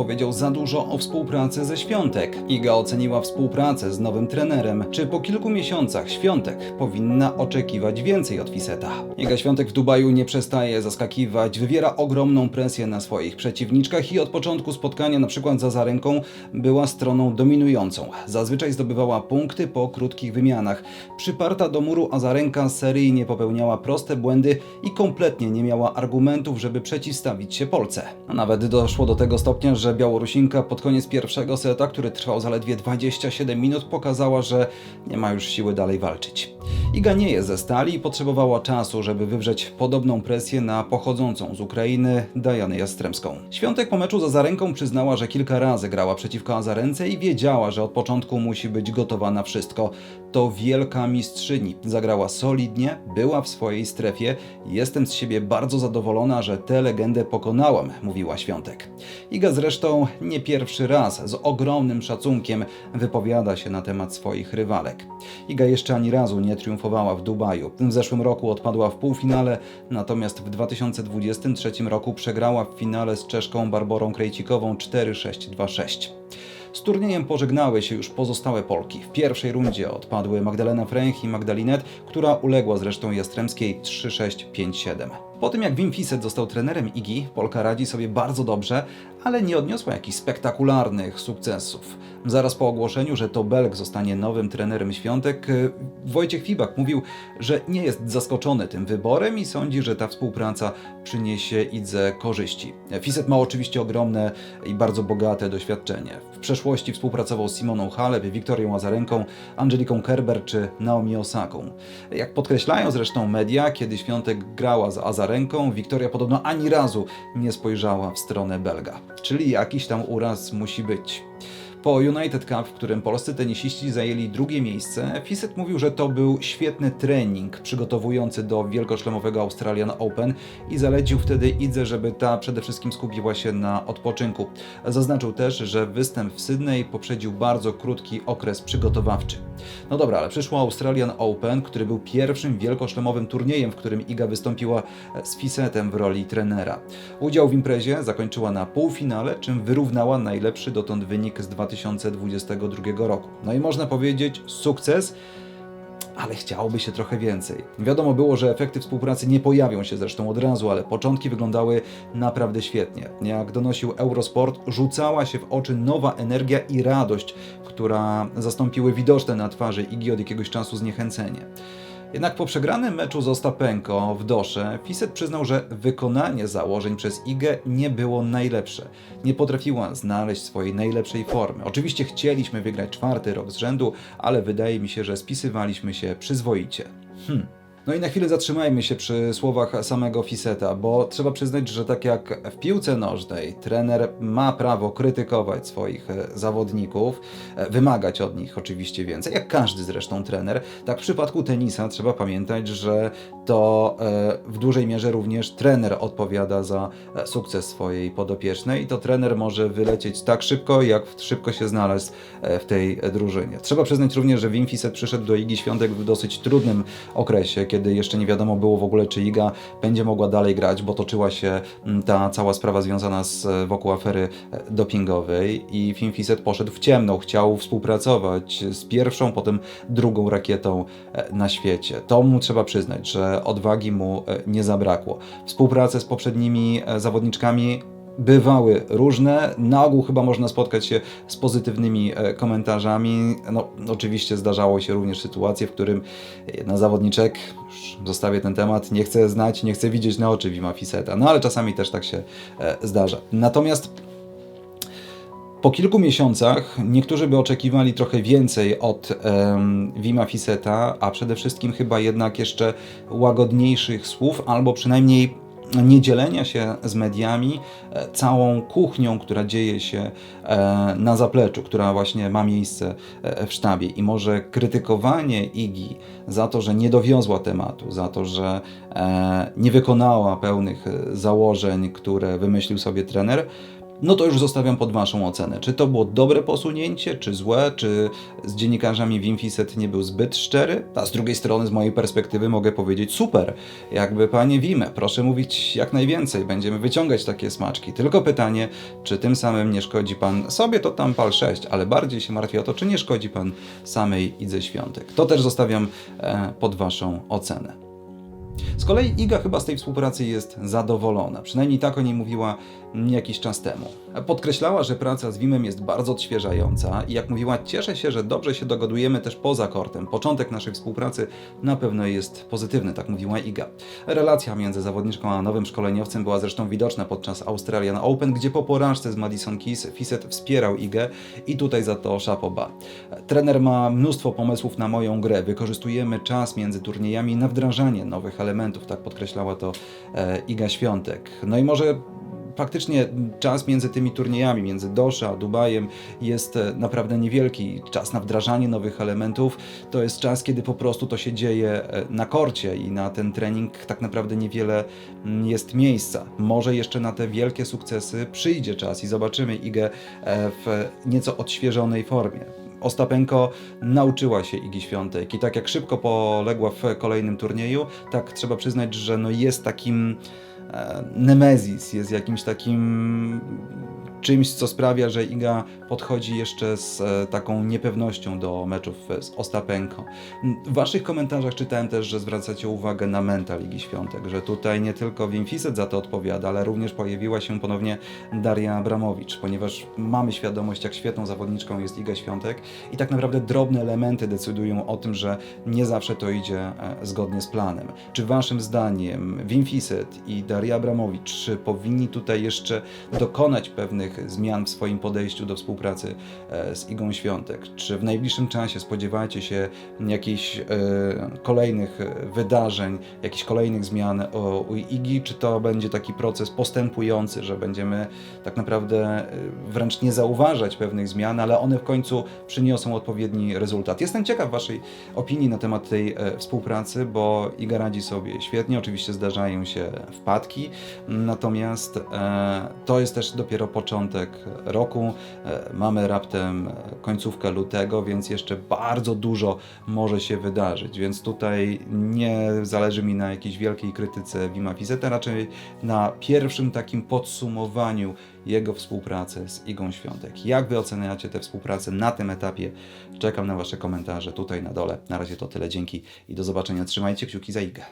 powiedział za dużo o współpracy ze Świątek. Iga oceniła współpracę z nowym trenerem. Czy po kilku miesiącach Świątek powinna oczekiwać więcej od Fiseta? Iga Świątek w Dubaju nie przestaje zaskakiwać, wywiera ogromną presję na swoich przeciwniczkach i od początku spotkania, na przykład za Zarenką, była stroną dominującą. Zazwyczaj zdobywała punkty po krótkich wymianach. Przyparta do muru Azarenka seryjnie popełniała proste błędy i kompletnie nie miała argumentów, żeby przeciwstawić się Polce. A nawet doszło do tego stopnia, że Białorusinka pod koniec pierwszego seta, który trwał zaledwie 27 minut, pokazała, że nie ma już siły dalej walczyć. Iga nie jest ze stali i potrzebowała czasu, żeby wywrzeć podobną presję na pochodzącą z Ukrainy Dajanę Jastrzębską. Świątek po meczu za Zarenką przyznała, że kilka razy grała przeciwko Azarence i wiedziała, że od początku musi być gotowa na wszystko. To wielka mistrzyni. Zagrała solidnie, była w swojej strefie. Jestem z siebie bardzo zadowolona, że tę legendę pokonałam, mówiła Świątek. Iga zresztą nie pierwszy raz z ogromnym szacunkiem wypowiada się na temat swoich rywalek. Iga jeszcze ani razu nie triumfowała w Dubaju. W zeszłym roku odpadła w półfinale, natomiast w 2023 roku przegrała w finale z Czeszką Barborą Krejcikową 4-6-2-6. Z turniejem pożegnały się już pozostałe Polki. W pierwszej rundzie odpadły Magdalena Fręch i Magdalinet, która uległa zresztą Jastrzębskiej 3-6-5-7. Po tym jak Wim Fiset został trenerem Igi, Polka radzi sobie bardzo dobrze, ale nie odniosła jakichś spektakularnych sukcesów. Zaraz po ogłoszeniu, że to Belg zostanie nowym trenerem Świątek, y, Wojciech Fibak mówił, że nie jest zaskoczony tym wyborem i sądzi, że ta współpraca przyniesie Idze korzyści. Fiset ma oczywiście ogromne i bardzo bogate doświadczenie. W przeszłości współpracował z Simoną Halep, Wiktorią Azarenką, Angeliką Kerber czy Naomi Osaką. Jak podkreślają zresztą media, kiedy Świątek grała z Azarenką, Wiktoria podobno ani razu nie spojrzała w stronę Belga. Czyli jakiś tam uraz musi być. Po United Cup, w którym polscy tenisiści zajęli drugie miejsce, Fiset mówił, że to był świetny trening przygotowujący do wielkoszlemowego Australian Open i zalecił wtedy Idze, żeby ta przede wszystkim skupiła się na odpoczynku. Zaznaczył też, że występ w Sydney poprzedził bardzo krótki okres przygotowawczy. No dobra, ale przyszło Australian Open, który był pierwszym wielkoszlemowym turniejem, w którym Iga wystąpiła z Fisetem w roli trenera. Udział w imprezie zakończyła na półfinale, czym wyrównała najlepszy dotąd wynik z 2022 roku. No i można powiedzieć sukces, ale chciałoby się trochę więcej. Wiadomo było, że efekty współpracy nie pojawią się zresztą od razu, ale początki wyglądały naprawdę świetnie. Jak donosił Eurosport, rzucała się w oczy nowa energia i radość, która zastąpiły widoczne na twarzy Igi od jakiegoś czasu zniechęcenie. Jednak po przegranym meczu z Ostapenko w Dosze, Fiset przyznał, że wykonanie założeń przez Igę nie było najlepsze. Nie potrafiła znaleźć swojej najlepszej formy. Oczywiście chcieliśmy wygrać czwarty rok z rzędu, ale wydaje mi się, że spisywaliśmy się przyzwoicie. Hmm. No i na chwilę zatrzymajmy się przy słowach samego Fiseta, bo trzeba przyznać, że tak jak w piłce nożnej trener ma prawo krytykować swoich e, zawodników, e, wymagać od nich oczywiście więcej, jak każdy zresztą trener, tak w przypadku tenisa trzeba pamiętać, że to e, w dużej mierze również trener odpowiada za sukces swojej podopiecznej i to trener może wylecieć tak szybko, jak szybko się znalazł w tej drużynie. Trzeba przyznać również, że Wim Fiset przyszedł do Igi Świątek w dosyć trudnym okresie, kiedy jeszcze nie wiadomo było w ogóle, czy Iga będzie mogła dalej grać, bo toczyła się mm, ta cała sprawa związana z e, wokół afery e, dopingowej i Wim Fiset poszedł w ciemną, chciał współpracować z pierwszą, potem drugą rakietą e, na świecie. To mu trzeba przyznać, że odwagi mu nie zabrakło. Współpracę z poprzednimi zawodniczkami bywały różne. Na ogół chyba można spotkać się z pozytywnymi e, komentarzami. No, oczywiście zdarzało się również sytuacje, w którym z zawodniczek, już zostawię ten temat, nie chce znać, nie chce widzieć na oczy Wima Fiseta. No ale czasami też tak się e, zdarza. Natomiast po kilku miesiącach niektórzy by oczekiwali trochę więcej od em, Wima Fiseta, a przede wszystkim chyba jednak jeszcze łagodniejszych słów, albo przynajmniej nie dzielenia się z mediami e, całą kuchnią, która dzieje się e, na zapleczu, która właśnie ma miejsce e, w sztabie. I może krytykowanie Igi za to, że nie dowiozła tematu, za to, że nie wykonała pełnych założeń, które wymyślił sobie trener, no to już zostawiam pod Waszą ocenę. Czy to było dobre posunięcie, czy złe, czy z dziennikarzami Wimfiset nie był zbyt szczery? A z drugiej strony, z mojej perspektywy mogę powiedzieć super. Jakby Panie Wime, proszę mówić jak najwięcej, będziemy wyciągać takie smaczki. Tylko pytanie, czy tym samym nie szkodzi Pan sobie, to tam pal 6, ale bardziej się martwię o to, czy nie szkodzi Pan samej Idze Świątek. To też zostawiam e, pod Waszą ocenę. Z kolei Iga chyba z tej współpracy jest zadowolona. Przynajmniej tak o niej mówiła jakiś czas temu. Podkreślała, że praca z Wimem jest bardzo odświeżająca i jak mówiła, cieszę się, że dobrze się dogadujemy też poza kortem. Początek naszej współpracy na pewno jest pozytywny, tak mówiła Iga. Relacja między zawodniczką a nowym szkoleniowcem była zresztą widoczna podczas Australian Open, gdzie po porażce z Madison Keys Fiset wspierał Igę i tutaj za to szapoba. Trener ma mnóstwo pomysłów na moją grę. Wykorzystujemy czas między turniejami na wdrażanie nowych elementów, tak podkreślała to e, Iga Świątek. No i może faktycznie czas między tymi turniejami, między Dosza a Dubajem jest e, naprawdę niewielki. Czas na wdrażanie nowych elementów to jest czas, kiedy po prostu to się dzieje e, na korcie i na ten trening tak naprawdę niewiele mm, jest miejsca. Może jeszcze na te wielkie sukcesy przyjdzie czas i zobaczymy Igę e, w nieco odświeżonej formie. Ostapenko nauczyła się Igi Świątek i tak jak szybko poległa w kolejnym turnieju, tak trzeba przyznać, że no jest takim Nemezis, jest jakimś takim czymś, co sprawia, że Iga podchodzi jeszcze z e, taką niepewnością do meczów e, z Ostapenko. W waszych komentarzach czytałem też, że zwracacie uwagę na mental Igi Świątek, że tutaj nie tylko Wimfiset za to odpowiada, ale również pojawiła się ponownie Daria Abramowicz, ponieważ mamy świadomość, jak świetną zawodniczką jest Iga Świątek i tak naprawdę drobne elementy decydują o tym, że nie zawsze to idzie e, zgodnie z planem. Czy waszym zdaniem Wimfiset i Daria Abramowicz powinni tutaj jeszcze dokonać pewnych zmian w swoim podejściu do współpracy e, z Igą Świątek? Czy w najbliższym czasie spodziewacie się jakichś e, kolejnych wydarzeń, jakichś kolejnych zmian u Igi? Czy to będzie taki proces postępujący, że będziemy tak naprawdę e, wręcz nie zauważać pewnych zmian, ale one w końcu przyniosą odpowiedni rezultat? Jestem ciekaw Waszej opinii na temat tej współpracy, bo Iga radzi sobie świetnie. Oczywiście zdarzają się wpadki, natomiast to jest też dopiero początek roku. E, mamy raptem końcówkę lutego, więc jeszcze bardzo dużo może się wydarzyć. Więc tutaj nie zależy mi na jakiejś wielkiej krytyce Wima Fizeta, raczej na pierwszym takim podsumowaniu jego współpracy z Igą Świątek. Jak Wy oceniacie tę współpracę na tym etapie? Czekam na Wasze komentarze tutaj na dole. Na razie to tyle. Dzięki i do zobaczenia. Trzymajcie kciuki za Igę.